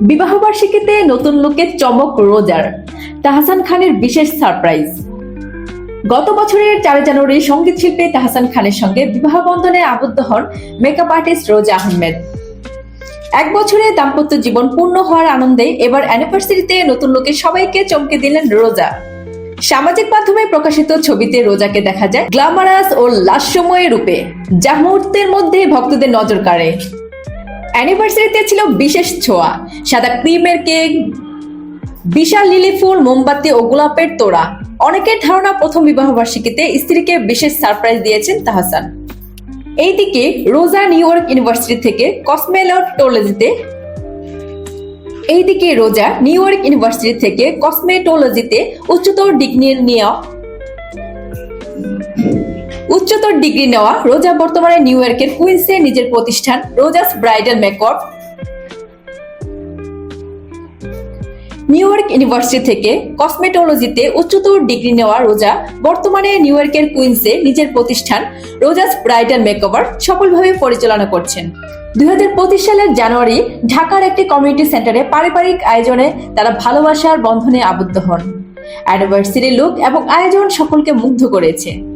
বিবাহবার্ষিকীতে নতুন লুকে চমক রোজার। তাহসান খানের বিশেষ সারপ্রাইজ। গত বছরের চার জানুয়ারি সংগীত শিল্পী তাহসান খানের সঙ্গে বিবাহ বন্ধনে আবদ্ধ হন মেকআপ আর্টিস্ট রোজা আহমেদ। এক বছরে দাম্পত্য জীবন পূর্ণ হওয়ার আনন্দে এবার অ্যানিভার্সারিতে নতুন লোকে সবাইকে চমকে দিলেন রোজা। সামাজিক মাধ্যমে প্রকাশিত ছবিতে রোজাকে দেখা যায় গ্ল্যামারাস ও লাস্যময় রূপে। যা মুহূর্তের মধ্যে ভক্তদের নজর কাড়ে। অ্যানিভার্সারিতে ছিল বিশেষ ছোঁয়া। সাদা ক্রিমের কেক, বিশাল লিলি ফুল, মোমবাতি ও গোলাপের তোড়া। অনেকের ধারণা প্রথম বিবাহবার্ষিকীতে স্ত্রীকে বিশেষ সারপ্রাইজ দিয়েছেন তাহসান। এইদিকে রোজা নিউ ইয়র্ক ইউনিভার্সিটি থেকে কসমেটোলজিতে, এইদিকে রোজা নিউ ইয়র্ক ইউনিভার্সিটি থেকে কসমেটোলজিতে উচ্চতর ডিগ্রি নেওয়া উচ্চতর ডিগ্রি নেওয়া রোজা বর্তমানে নিউ ইয়র্কের কুইন্সে নিজের প্রতিষ্ঠান Rojas bridal makeup. New York university থেকে কসমেটোলজিতে উচ্চতর ডিগ্রি নেওয়া রোজা বর্তমানে নিউ ইয়র্কের কুইন্সে নিজের প্রতিষ্ঠান রোজাস ব্রাইডাল মেকওভার সফলভাবে পরিচালনা করছেন। দুই হাজার পঁচিশ সালের জানুয়ারি ঢাকার একটি কমিউনিটি সেন্টারে পারিবারিক আয়োজনে তারা ভালোবাসার বন্ধনে আবদ্ধ হন। অ্যানিভার্সারি লুক এবং আয়োজন সকলকে মুগ্ধ করেছে।